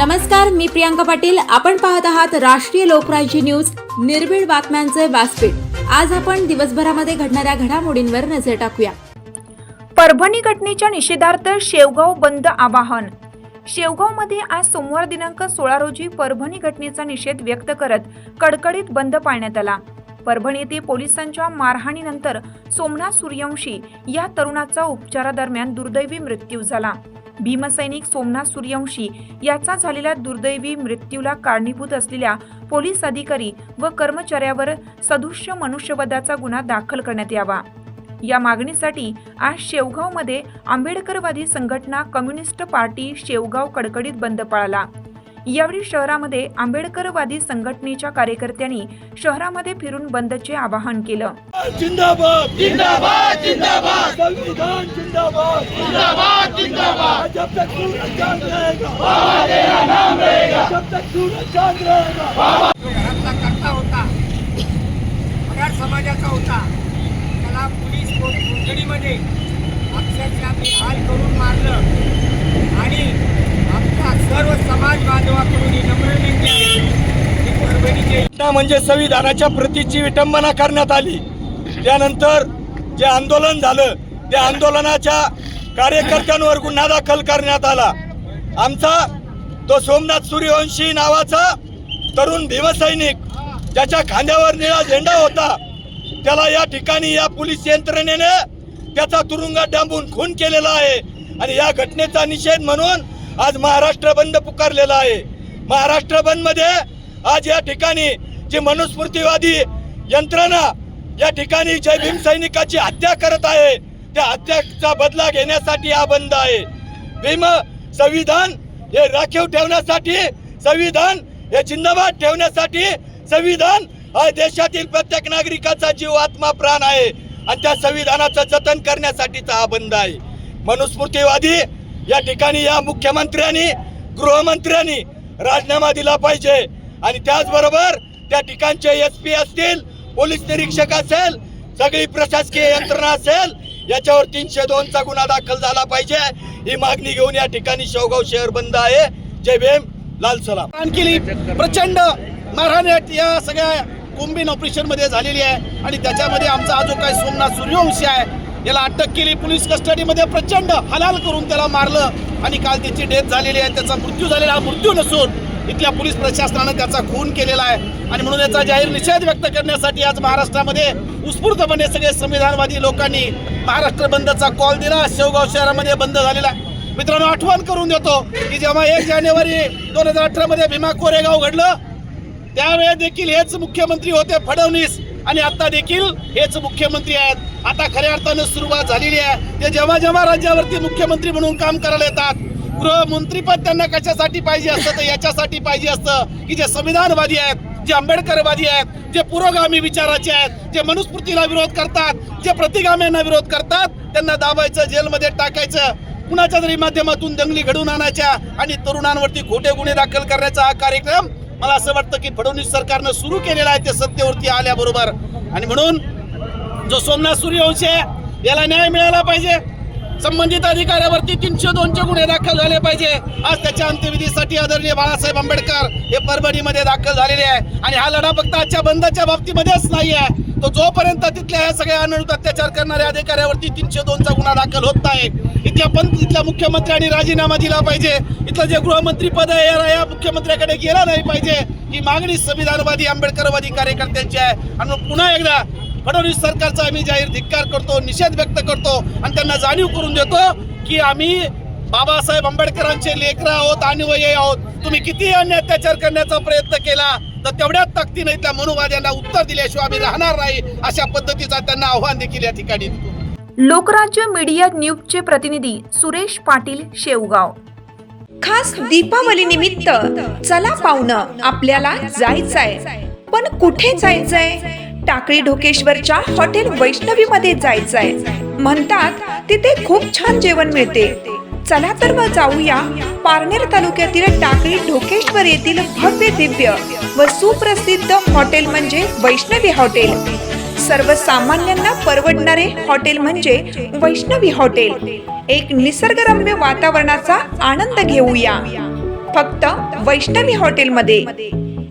नमस्कार मी प्रियांका पाटील. आपण पाहत आहात राष्ट्रीय लोकराज्य न्यूज. निर्भीड बातम्यांचे व्यासपीठ. आज आपण दिवसभरामध्ये घडणाऱ्या घडामोडींवर नजर टाकूया. परभणी घटनेच्या निषेधार्थ शेवगाव बंद आवाहन. शेवगावमध्ये आज सोमवार दिनांक सोळा रोजी परभणी घटनेचा निषेध व्यक्त करत कडकडीत बंद पाळण्यात आला. परभणी येथे पोलिसांच्या मारहाणीनंतर सोमनाथ सूर्यवंशी या तरुणाचा उपचारादरम्यान दुर्दैवी मृत्यू झाला. भीमसैनिक सोमनाथ सूर्यवंशी याचा झालेल्या दुर्दैवी मृत्यूला कारणीभूत असलेल्या पोलीस अधिकारी व कर्मचाऱ्यावर सदृश्य मनुष्यवधाचा गुन्हा दाखल करण्यात यावा. या मागणीसाठी आज शेवगावमध्ये आंबेडकरवादी संघटना कम्युनिस्ट पार्टी शेवगाव कडकडीत बंद पाळला. यावेळी शहरामध्ये आंबेडकरवादी संघटनेच्या कार्यकर्त्यांनी शहरामध्ये फिरून बंदचे आवाहन केलं. जिंदाबाद जिंदाबाद जिंदाबाद जब तक सूरज चांद रहेगा। बाबा तेरा नाम रहेगा। जब तक सूरज चांद रहेगा। घरातला करता होता मराठ समाजाचा होता. त्याला पोलीस कोठडीमध्ये अक्षरशः मी हाल करून मारलं. आणि आमचा सर्व समाज बांधवाकडून ही नम्र विनंती आहे की परभणीचे घटना म्हणजे संविधानाच्या प्रतीची विटंबना करण्यात आली. त्यानंतर जे आंदोलन झालं त्या आंदोलनाच्या कार्यकर्त्यांवर गुन्हा दाखल करण्यात आला. आमचा तो सोमनाथ सूर्यवंशी नावाचा तरुण भीमसैनिक ज्याच्या खांद्यावर निळा झेंडा होता त्याला या ठिकाणी या पोलीस यंत्रणेने त्याचा तुरुंगात डांबून खून केलेला आहे. आणि या घटनेचा निषेध म्हणून आज महाराष्ट्र बंद पुकारलेला आहे. महाराष्ट्र बंदमध्ये आज या ठिकाणी जी मनुस्मृतीवादी यंत्रणा या ठिकाणी जय भीम सैनिकाची हत्या करत आहे त्या हत्याचा बदला घेण्यासाठी हा बंद आहे. भीम संविधान हे राखीव ठेवण्यासाठी संविधान हे जिंदाबाद ठेवण्यासाठी संविधान हा देशातील प्रत्येक नागरिकाचा जीव आत्मा प्राण आहे. आणि त्या संविधानाचं जतन करण्यासाठीचा हा बंद आहे. मनुस्मृतीवादी या ठिकाणी या मुख्यमंत्र्यांनी गृहमंत्र्यांनी राजीनामा दिला पाहिजे. आणि त्याचबरोबर त्या ठिकाणचे एस पी असतील पोलीस निरीक्षक असेल सगळी प्रशासकीय यंत्रणा असेल याच्यावर तीनशे दोनचा गुन्हा दाखल झाला पाहिजे. ही मागणी घेऊन या ठिकाणी शेवगाव शहर बंद आहे. जय भीम लाल सलाम. आणखी प्रचंड मारहाण या सगळ्या कोम्बिन ऑपरेशनमध्ये झालेली आहे. आणि त्याच्यामध्ये आमचा हा जो काय सोमनाथ सूर्यवंशी आहे. याला अटक केली. पोलीस कस्टडीमध्ये प्रचंड हलाल करून त्याला मारलं. आणि काल त्याची डेथ झालेली आहे. त्याचा मृत्यू झालेला हा मृत्यू नसून इथल्या पोलीस प्रशासनानं त्याचा खून केलेला आहे. आणि म्हणून याचा जाहीर निषेध व्यक्त करण्यासाठी आज महाराष्ट्रामध्ये उत्स्फूर्तपणे सगळे संविधानवादी लोकांनी महाराष्ट्र बंदचा कॉल दिला. शेवगाव शहरामध्ये बंद झालेला आहे. मित्रांनो आठवण करून देतो की जेव्हा एक जानेवारी दोन हजार अठरा मध्ये भीमा कोरेगाव घडलं त्यावेळेस देखील हेच मुख्यमंत्री होते फडणवीस. आणि आता देखील हेच मुख्यमंत्री आहेत. आता खऱ्या अर्थानं सुरुवात झालेली आहे. ते जेव्हा जेव्हा राज्यावरती मुख्यमंत्री म्हणून काम करायला येतात गृहमंत्रीपद त्यांना कशासाठी पाहिजे असतं? तर याच्यासाठी पाहिजे असतं की जे संविधानवादी आहेत जे आंबेडकरवादी आहेत जे पुरोगामी विचाराचे आहेत जे मनुस्मृतीला विरोध करतात जे प्रतिगाम्यांना विरोध करतात त्यांना दाबायचं जेलमध्ये टाकायचं कुणाच्या तरी माध्यमातून दंगली घडवून आणायच्या आणि तरुणांवरती खोटे गुन्हे दाखल करण्याचा हा कार्यक्रम मला असं वाटतं की फडणवीस सरकारनं सुरू केलेला आहे ते सत्तेवरती आल्याबरोबर. आणि म्हणून जो सोमनाथ सूर्यवंशी आहे याला न्याय मिळाला पाहिजे. संबंधित अधिकाऱ्यावरती तीनशे दोनचे गुन्हे दाखल झाले पाहिजे. आज त्याच्या अंत्यविधीसाठी आदरणीय बाळासाहेब आंबेडकर हे परभणीमध्ये दाखल झालेले आहे. आणि हा लढा फक्त आजच्या बंदच्या बाबतीमध्येच नाही आहे. तो जोपर्यंत तिथल्या ह्या सगळ्या अनुरूप अत्याचार करणाऱ्या अधिकाऱ्यावरती तीनशे दोनचा गुन्हा दाखल होत नाही. इथल्या पण इथल्या मुख्यमंत्र्यांनी राजीनामा दिला पाहिजे. इथलं जे गृहमंत्री पद आहे या- या मुख्यमंत्र्याकडे गेला नाही पाहिजे. ही मागणी संविधानवादी आंबेडकरवादी कार्यकर्त्यांची आहे. आणि पुन्हा एकदा फडणवीस सरकारचा आम्ही जाहीर धिक्कार करतो निषेध व्यक्त करतो आणि त्यांना जाणीव करून देतो की आम्ही बाबासाहेब आंबेडकरांचे लेकरं आहोत अनुयायी आहोत. तुम्ही किती अन्य अत्याचार करण्याचा प्रयत्न केला तर तेवढ्याच ताकदीने त्या मनुवाद्यांना उत्तर दिल्याशिवाय आम्ही राहणार नाही अशा पद्धतीचा त्यांना आव्हान देखील या ठिकाणी लोकराज्य मीडिया न्यूजचे प्रतिनिधी सुरेश पाटील शेवगाव. खास दीपावली निमित्त चला पाहुणं आपल्याला जायचंय. पण कुठे जायचंय? टाकळी ढोकेश्वरच्या हॉटेल वैष्णवी मध्ये जायचंय. म्हणतात तिथे खूप छान जेवण मिळते. चला तर मग जाऊया पारनेर तालुक्यातील टाकळी ढोकेश्वर येथील भव्य दिव्य व सुप्रसिद्ध हॉटेल म्हणजे वैष्णवी हॉटेल. सर्वसामान्यांना परवडणारे हॉटेल म्हणजे वैष्णवी हॉटेल. एक निसर्गरम्य वातावरणाचा आनंद घेऊया. फक्त वैष्णवी हॉटेलमध्ये.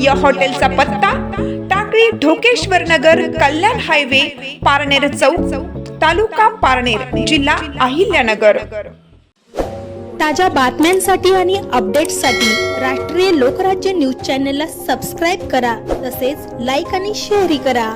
या हॉटेलचा पत्ता टाकळी ढोकेश्वर नगर कल्याण हायवे पारनेर चौक तालुका पारनेर जिल्हा अहिल्यानगर. ताज्या बातम्यांसाठी आणि अपडेट्ससाठी राष्ट्रीय लोकराज्य न्यूज चॅनलला सबस्क्राईब करा तसेच लाईक आणि शेअरही करा.